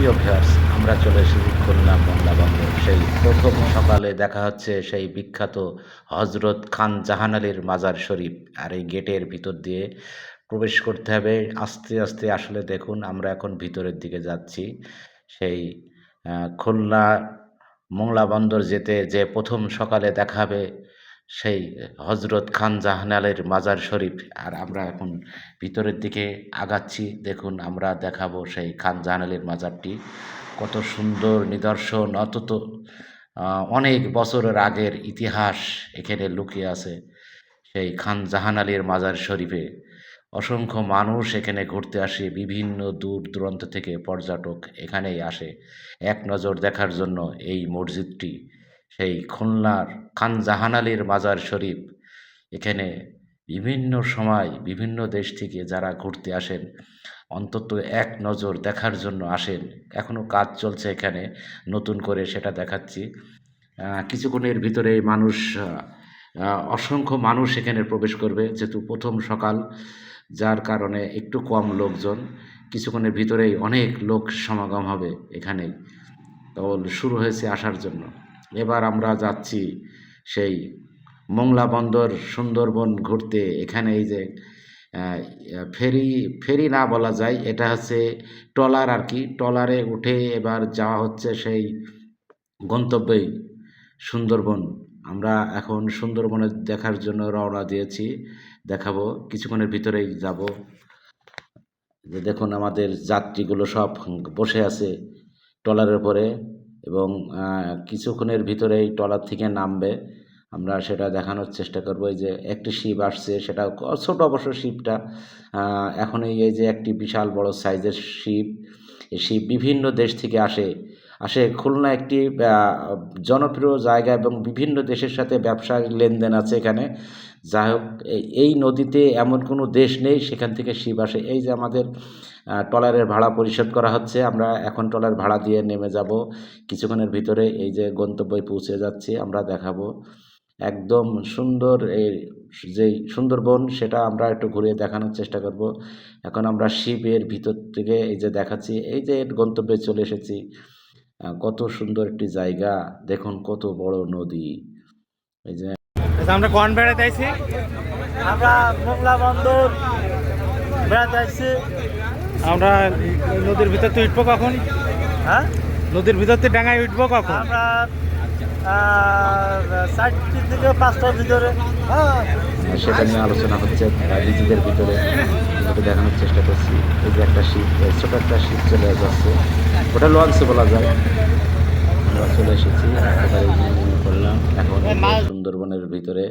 প্রিয় ভিউয়ার্স, আমরা চলে এসেছি খুলনা মোংলা বন্দর। সেই প্রথম সকালে দেখা হচ্ছে সেই বিখ্যাত হজরত খান জাহান আলীর মাজার শরীফ। আর এই গেটের ভিতর দিয়ে প্রবেশ করতে হবে। আস্তে আস্তে আসলে দেখুন, আমরা এখন ভিতরের দিকে যাচ্ছি। সেই খুলনা মোংলা বন্দর যেতে যে প্রথম সকালে দেখাবে সেই হজরত খান জাহানালের মাজার শরীফ। আর আমরা এখন ভিতরের দিকে আগাচ্ছি। দেখুন আমরা দেখাবো সেই খান জাহান আলীর মাজারটি। কত সুন্দর নিদর্শন আহ, অনেক বছরের আগের ইতিহাস এখানে লুকিয়ে আছে সেই খান জাহান আলীর মাজার শরীফে। অসংখ্য মানুষ এখানে ঘুরতে আসে বিভিন্ন দূর দূরান্ত থেকে পর্যটক এখানেই আসে। এক নজর দেখার জন্য এই মসজিদটি। সেই খুলনার খান জাহান আলীর মাজার শরীফ। এখানে বিভিন্ন সময় বিভিন্ন দেশ থেকে যারা ঘুরতে আসেন, অন্তত এক নজর দেখার জন্য আসেন। এখনও কাজ চলছে এখানে, নতুন করে সেটা দেখাচ্ছি। কিছুক্ষণের ভিতরে মানুষ অসংখ্য মানুষ এখানে প্রবেশ করবে। যেহেতু প্রথম সকাল, যার কারণে একটু কম লোকজন, কিছুক্ষণের ভিতরেই অনেক লোক সমাগম হবে এখানেই। তো শুরু হয়েছে আসার জন্য। এবার আমরা যাচ্ছি সেই মোংলা বন্দর সুন্দরবন ঘুরতে। এখানে এই যে ফেরি ফেরি না বলা যায়, এটা হচ্ছে ট্রলার আর কি। ট্রলারে উঠে এবার যাওয়া হচ্ছে সেই গন্তব্যে সুন্দরবন। আমরা এখন সুন্দরবনে দেখার জন্য রওনা দিয়েছি। দেখাবো, কিছুক্ষণের ভিতরেই যাব। যে দেখুন আমাদের যাত্রীগুলো সব বসে আছে ট্রলারের উপরে। এবং কিছুক্ষণের ভিতরেই ট্রলার থেকে নামবে। আমরা সেটা দেখানোর চেষ্টা করব। এই যে একটি শিপ আসছে, সেটা ছোটো অবশ্য শিপটা। এখন এই যে একটি বিশাল বড় সাইজের শিপ, এই শিপ বিভিন্ন দেশ থেকে আসে। আসে খুলনা একটি জনপ্রিয় জায়গা এবং বিভিন্ন দেশের সাথে ব্যবসার লেনদেন আছে এখানে। যাই হোক, এই- নদীতে এমন কোনো দেশ নেই, সেখান থেকে শিব আসে। এই যে আমাদের ট্রলারের ভাড়া পরিশোধ করা হচ্ছে, আমরা এখন ট্রলার ভাড়া দিয়ে নেমে যাব। কিছুক্ষণের ভিতরে এই যে গন্তব্যে পৌঁছে যাচ্ছি, আমরা দেখাবো। একদম সুন্দর এই যেই সুন্দরবন, সেটা আমরা একটু ঘুরিয়ে দেখানোর চেষ্টা করব। এখন আমরা শিবের ভিতর থেকে এই যে দেখাচ্ছি, এই যে গন্তব্যে চলে এসেছি। কত সুন্দর একটি জায়গা। দেখুন কত বড় নদী। এই যে আচ্ছা, আমরা কোন বেড়াতে আইছি আমরা মোংলা বন্দর বেড়াতে আসছি আমরা নদীর ভিতর তো উঠবো কখন? হ্যাঁ? নদীর ভিতর তো ডাঙায় উঠবো কখন? আমরা চারটি থেকে পাঁচটার ভিতরে। সেটা নিয়ে আলোচনা হচ্ছে নিজেদের ভিতরে ওটা দেখানোর চেষ্টা করছি। এই যে একটা শীত ছোট একটা শীত চলে যাচ্ছে। ওটা লঞ্চে বলা যায়। আমরা চলে এসেছি করলাম। এখন সুন্দরবনের ভিতরে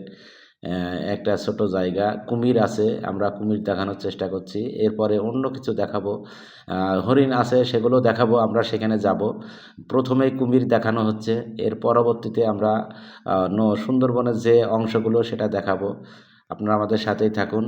একটা ছোট জায়গা। কুমির আছে, আমরা কুমির দেখানোর চেষ্টা করছি। এরপরে অন্য কিছু দেখাবো। হরিণ আছে, সেগুলো দেখাবো, আমরা সেখানে যাব। প্রথমে কুমির দেখানো হচ্ছে। এর পরবর্তীতে আমরা সুন্দরবনের যে অংশগুলো, সেটা দেখাবো। আপনারা আমাদের সাথেই থাকুন।